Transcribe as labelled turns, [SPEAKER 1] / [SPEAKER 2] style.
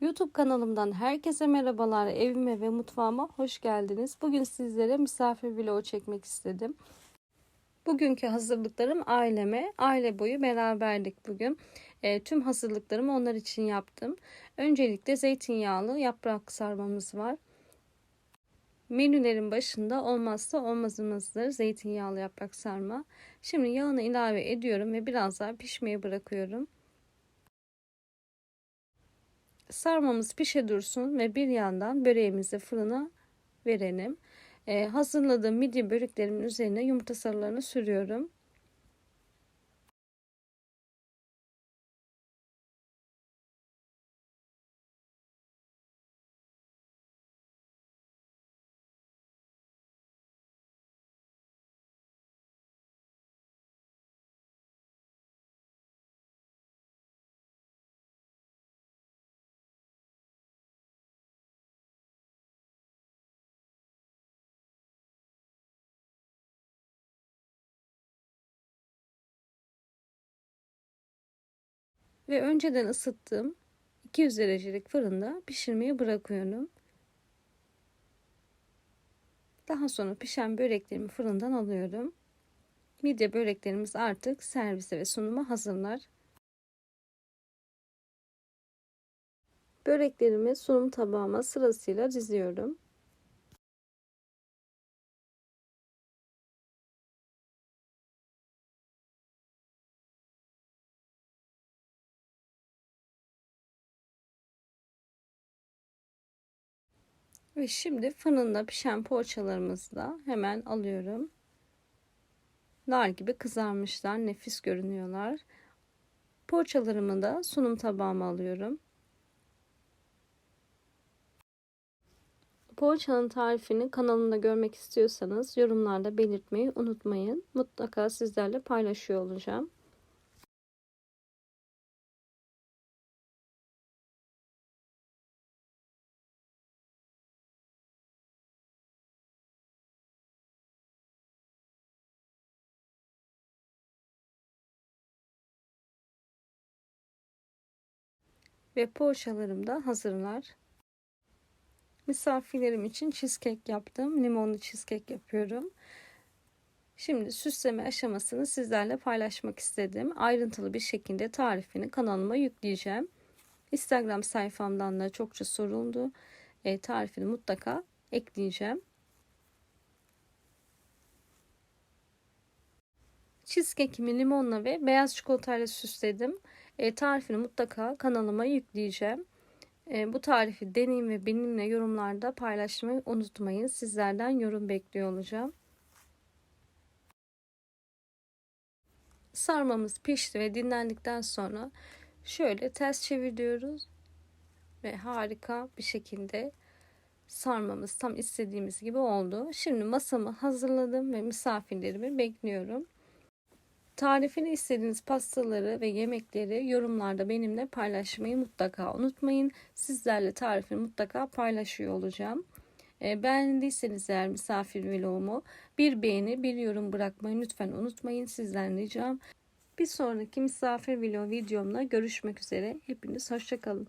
[SPEAKER 1] YouTube kanalımdan herkese merhabalar. Evime ve mutfağıma hoş geldiniz. Bugün sizlere misafir vlogu çekmek istedim. Bugünkü hazırlıklarım aileme, aile boyu beraberlik bugün. E, tüm hazırlıklarımı onlar için yaptım. Öncelikle zeytinyağlı yaprak sarmamız var. Menülerin başında olmazsa olmazımızdır zeytinyağlı yaprak sarma. Şimdi yağını ilave ediyorum ve biraz daha pişmeye bırakıyorum. Sarmamız pişe dursun ve bir yandan böreğimizi fırına verelim. Ee, hazırladığım midye böreklerimin üzerine yumurta sarılarını sürüyorum. Ve önceden ısıttığım 200 derecelik fırında pişirmeye bırakıyorum. Daha sonra pişen böreklerimi fırından alıyorum. Midye böreklerimiz artık servise ve sunuma hazırlar. Böreklerimi sunum tabağıma sırasıyla diziyorum. Ve şimdi fırında pişen poğaçalarımızı da hemen alıyorum. Nar gibi kızarmışlar, nefis görünüyorlar. Poğaçalarımı da sunum tabağıma alıyorum. Poğaçanın tarifini kanalımda görmek istiyorsanız yorumlarda belirtmeyi unutmayın. Mutlaka sizlerle paylaşıyor olacağım. Ve poğaçalarım da hazırlar. Misafirlerim için cheesecake yaptım. Limonlu cheesecake yapıyorum. Şimdi süsleme aşamasını sizlerle paylaşmak istedim. Ayrıntılı bir şekilde tarifini kanalıma yükleyeceğim. Instagram sayfamdan da çokça soruldu. E, tarifini mutlaka ekleyeceğim. Cheesecake'imi limonla ve beyaz çikolatayla süsledim. E, tarifini mutlaka kanalıma yükleyeceğim. E, bu tarifi deneyin ve benimle yorumlarda paylaşmayı unutmayın. Sizlerden yorum bekliyor olacağım. Sarmamız pişti ve dinlendikten sonra şöyle ters çeviriyoruz ve harika bir şekilde sarmamız tam istediğimiz gibi oldu. Şimdi masamı hazırladım ve misafirlerimi bekliyorum. Tarifini istediğiniz pastaları ve yemekleri yorumlarda benimle paylaşmayı mutlaka unutmayın. Sizlerle tarifini mutlaka paylaşıyor olacağım. E, beğendiyseniz eğer misafir vlogumu bir beğeni bir yorum bırakmayı lütfen unutmayın. Sizden ricam. Bir sonraki misafir vlog videomla görüşmek üzere. Hepiniz hoşçakalın.